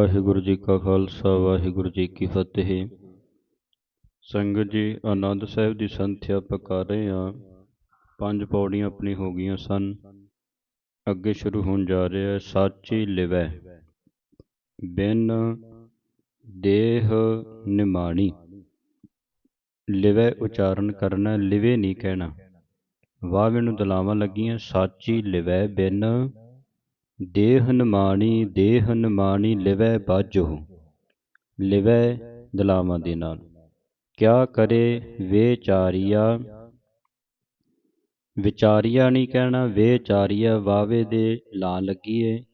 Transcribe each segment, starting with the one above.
ਵਾਹਿਗੁਰੂ ਜੀ ਕਾ ਖਾਲਸਾ, ਵਾਹਿਗੁਰੂ ਜੀ ਕੀ ਫਤਿਹ। ਸੰਗਤ ਜੀ, ਆਨੰਦ ਸਾਹਿਬ ਦੀ ਸੰਥਿਆ ਆਪਾਂ ਕਰ ਰਹੇ ਹਾਂ। ਪੰਜ ਪੌੜੀਆਂ ਆਪਣੀ ਹੋ ਗਈਆਂ ਸਨ। ਅੱਗੇ ਸ਼ੁਰੂ ਹੋਣ ਜਾ ਰਿਹਾ ਹੈ, ਸਾਚੀ ਲਿਵੈ, ਬਿਨ ਦੇਹ ਨਿਮਾਣੀ। ਲਿਵੈ ਉਚਾਰਨ ਕਰਨਾ, ਲਿਵੇ ਨਹੀਂ ਕਹਿਣਾ। ਵਾਵੇ ਨੂੰ ਦਲਾਵਾਂ ਲੱਗੀਆਂ, ਸਾਚੀ ਲਿਵੈ ਬਿਨ ਦੇਹ ਨਿਮਾਣੀ ਦੇਹ ਨਿਮਾਣੀ ਲਿਵੈ ਬਾਝੋ, ਲਿਵੈ ਦਲਾਵਾਂ ਦੇ ਨਾਲ। ਕਿਆ ਕਰੇ ਵੇਚਾਰੀਆ ਵਿਚਾਰੀਆ ਨਹੀਂ ਕਹਿਣਾ ਵੇਚਾਰੀਆ ਵਾਵੇ ਦੇ ਲਾ ਲੱਗੀਏ।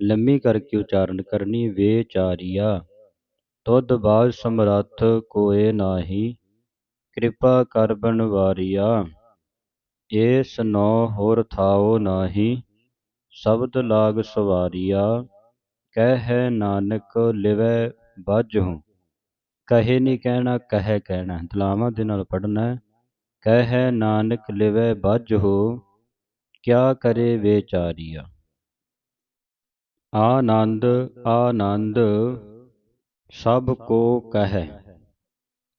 ਲੰਮੀ ਕਰਕੇ ਉਚਾਰਨ ਕਰਨੀ ਵੇਚਾਰੀਆ ਤੁਧ ਬਾਜ ਸਮਰੱਥ ਕੋਏ ਨਾਹੀ, ਕਿਰਪਾ ਕਰ ਬਨਵਾਰੀਆ। ਏਸ ਨੋ ਹੋਰ ਥਾਓ ਨਾਹੀ। ਸ਼ਬਦ ਲਾਗ ਸਵਾਰੀਆ, ਕਹਿ ਨਾਨਕ ਲਿਵੈ ਬਾਝਹੁ ਕਹੇ ਨਹੀਂ ਕਹਿਣਾ, ਕਹਿ ਕਹਿਣਾ, ਦਲਾਵਾਂ ਦੇ ਨਾਲ ਪੜਨਾ ਕਹਿ ਨਾਨਕ ਲਿਵੈ ਬਾਝਹੁ ਕਿਆ ਕਰੇ ਵਿਚਾਰੀਆ ਆਨੰਦ ਆਨੰਦ, ਸਭ ਕੋ ਕਹੈ।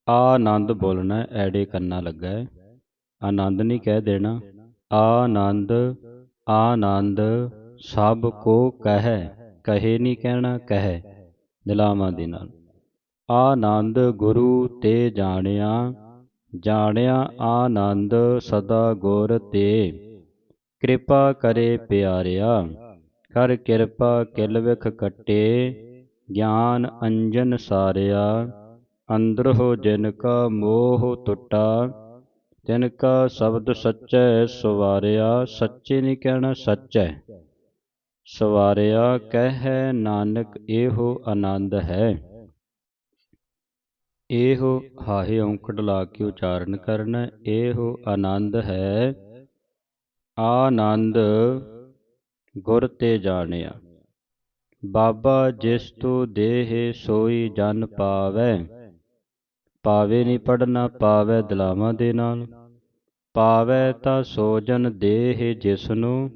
ਆਨੰਦ ਬੋਲਣਾ, ਐੜੇ ਕੰਨਾ ਲੱਗਾ। ਹੈ ਆਨੰਦ ਨਹੀਂ ਕਹਿ ਦੇਣਾ। ਆਨੰਦ ਆਨੰਦ ਸਭ ਕੋ ਕਹਿ, ਕਹੇ ਨਹੀਂ ਕਹਿਣਾ ਕਹਿ ਦਿਲਾਵਾਂ ਦੇ ਨਾਲ। ਆਨੰਦ ਗੁਰੂ ਤੇ ਜਾਣਿਆ ਜਾਣਿਆ ਆਨੰਦ ਸਦਾ ਗੁਰ ਤੇ। ਕਿਰਪਾ ਕਰੇ ਪਿਆਰਿਆ ਕਰ ਕਿਰਪਾ ਕਿਲ ਵਿਖ ਕਟੇ। ਗਿਆਨ ਅੰਜਨ ਸਾਰਿਆ, ਅੰਦਰ ਹੋ ਜਿਨ ਕਾ ਮੋਹ ਟੁੱਟਾ ਤਿਨ ਕਾ ਸ਼ਬਦ ਸੱਚੈ, ਸਵਾਰਿਆ ਸੱਚੇ ਨਹੀਂ ਕਹਿਣਾ ਸੱਚੈ। ਸਵਾਰਿਆ ਕਹਿ ਨਾਨਕ, ਇਹੋ ਆਨੰਦ ਹੈ। ਇਹੋ ਹਾਹੇ ਔਂਕੜ ਲਾ ਕੇ ਉਚਾਰਨ ਕਰਨਾ, ਇਹੋ ਆਨੰਦ ਹੈ। ਆਨੰਦ ਗੁਰ ਤੇ ਜਾਣਿਆ। ਬਾਬਾ ਜਿਸ ਤੂ ਦੇਹ ਸੋਈ ਜਨ ਪਾਵੈ, ਪਾਵੇ ਨਹੀਂ ਪੜਨਾ, ਪਾਵੇ ਦਲਾਵਾਂ ਦੇ ਨਾਲ। ਪਾਵੇ ਤਾਂ ਸੋਜਨ ਦੇਹ ਜਿਸਨੂੰ,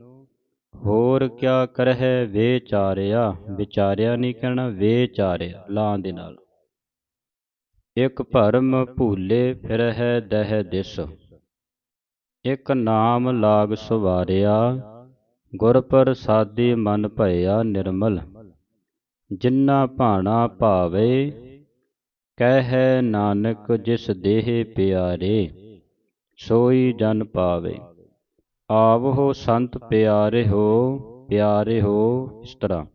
ਹੋਰ ਕਿਆ ਕਰਹਿ ਵਿਚਾਰਿਆ ਵਿਚਾਰਿਆ ਨਹੀਂ ਕਹਿਣਾ ਵਿਚਾਰਿਆ ਲਾਂ ਦੇ ਨਾਲ। ਇਕ ਭਰਮ ਭੂਲੇ ਫਿਰਹਿ ਦਹਿ ਦਿਸ, ਇਕ ਨਾਮ ਲਾਗ ਸੁਵਾਰਿਆ, ਗੁਰ ਪ੍ਰਸਾਦੀ ਮਨ ਭਇਆ ਨਿਰਮਲ। ਜਿਨ੍ਹਾਂ ਭਾਣਾ ਭਾਵੇ, ਕਹਿ ਨਾਨਕ ਜਿਸ ਦੇਹ ਪਿਆਰੇ। ਸੋਈ ਜਨ ਪਾਵੇ। ਆਵੋ ਸੰਤ ਪਿਆਰੇ ਹੋ ਪਿਆਰੇ ਹੋ, ਇਸ ਤਰ੍ਹਾਂ।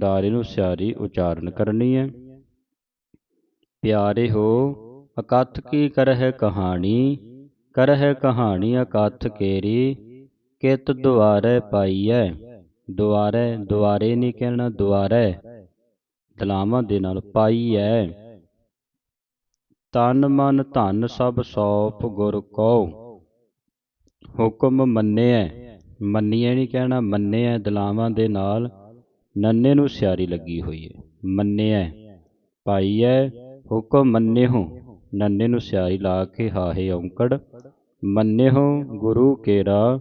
ਰਾਰੇ ਨੂੰ ਸਿਆਰੀ ਉਚਾਰਨ ਕਰਨੀ ਹੈ। ਪਿਆਰੇ ਹੋ, ਅਕਥ ਕੀ ਕਰਹਿ ਕਹਾਣੀ ਕਰਹਿ ਕਹਾਣੀ ਅਕਥ ਕੇਰੀ, ਕਿਤ ਦੁਆਰੇ ਪਾਈਐ, ਦੁਆਰੇ ਦੁਆਰੇ ਨਹੀਂ ਕਹਿਣਾ ਦੁਆਰੇ, ਦਲਾਵਾਂ ਦੇ ਨਾਲ ਪਾਈਐ। ਤਨ ਮਨ ਧਨ ਸਭ ਸੌਪ ਗੁਰ ਕੋ ਹੁਕਮ ਮੰਨਿਐ, ਮੰਨੀਐ ਨਹੀਂ ਕਹਿਣਾ, ਮੰਨਿਐ ਦਲਾਵਾਂ ਦੇ ਨਾਲ ਨੰਨੇ ਨੂੰ ਸਿਆਰੀ ਲੱਗੀ ਹੋਈ ਹੈ ਮੰਨਿਐ, ਪਾਈਐ ਹੁਕਮ ਮੰਨਿਓ ਨੰਨੇ ਨੂੰ ਸਿਆਰੀ ਲਾ ਕੇ ਹਾਹੇ ਔਂਕੜ। ਮੰਨਿਓ ਗੁਰੂ ਕੇਰਾ,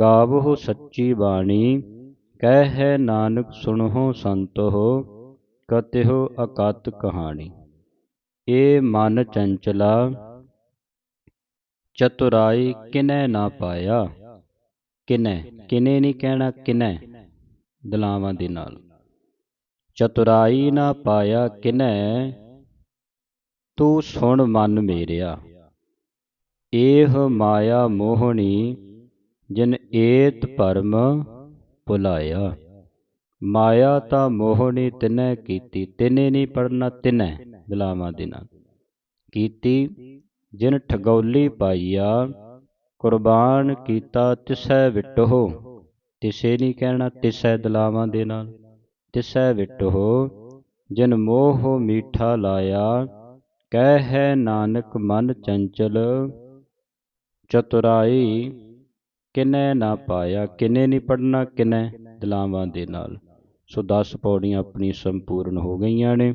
ਗਾਵਹੁ ਸੱਚੀ ਬਾਣੀ, ਕਹਿ ਹੈ ਨਾਨਕ ਸੁਣਹੁ ਸੰਤੋ ਕਤਿਹੁ ਅਕਤ ਕਹਾਣੀ। ਇਹ ਮਨ ਚੰਚਲਾ, ਚਤੁਰਾਈ ਕਿਨੈ ਨਾ ਪਾਇਆ। ਕਿਨੈ? ਕਿਨੇ ਨਹੀਂ ਕਹਿਣਾ ਕਿਨੈ? ਦਲਾਵਾਂ ਦੇ ਨਾਲ। ਚਤੁਰਾਈ ਨਾ ਪਾਇਆ ਕਿਨੈ? ਤੂੰ ਸੁਣ ਮਨ ਮੇਰਿਆ। ਇਹ ਮਾਇਆ ਮੋਹਣੀ, ਜਿਨ ਏਤ ਭਰਮ ਭੁਲਾਇਆ। ਮਾਇਆ ਤਾਂ ਮੋਹਣੀ ਤਿਨੈ ਕੀਤੀ, ਤਿਨੇ ਨਹੀਂ ਪੜਨਾ ਤਿਨੈ। ਦਲਾਵਾਂ ਦੇ ਨਾਲ। ਕੀਤੀ, ਜਿਨ ਠਗੌਲੀ ਪਾਈਆ, ਕੁਰਬਾਨ ਕੀਤਾ ਤਿਸੈ ਵਿਟੋ ਤਿਸੇ ਨਹੀਂ ਕਹਿਣਾ ਤਿਸੈ ਦਲਾਵਾਂ ਦੇ ਨਾਲ। ਤਿਸੈ ਵਿਟੋ ਜਿਨ ਮੋਹ ਮੀਠਾ ਲਾਇਆ, ਕਹਿ ਹੈ ਨਾਨਕ ਮਨ ਚੰਚਲ। ਚਤੁਰਾਈ ਕਿਨੈ ਨਾ ਪਾਇਆ, ਕਿਨੇ ਨਹੀਂ ਪੜਨਾ ਕਿਨੈ ਦਲਾਵਾਂ ਦੇ ਨਾਲ। ਸੋ 10 ਪੌੜੀਆਂ ਆਪਣੀ ਸੰਪੂਰਨ ਹੋ ਗਈਆਂ ਨੇ।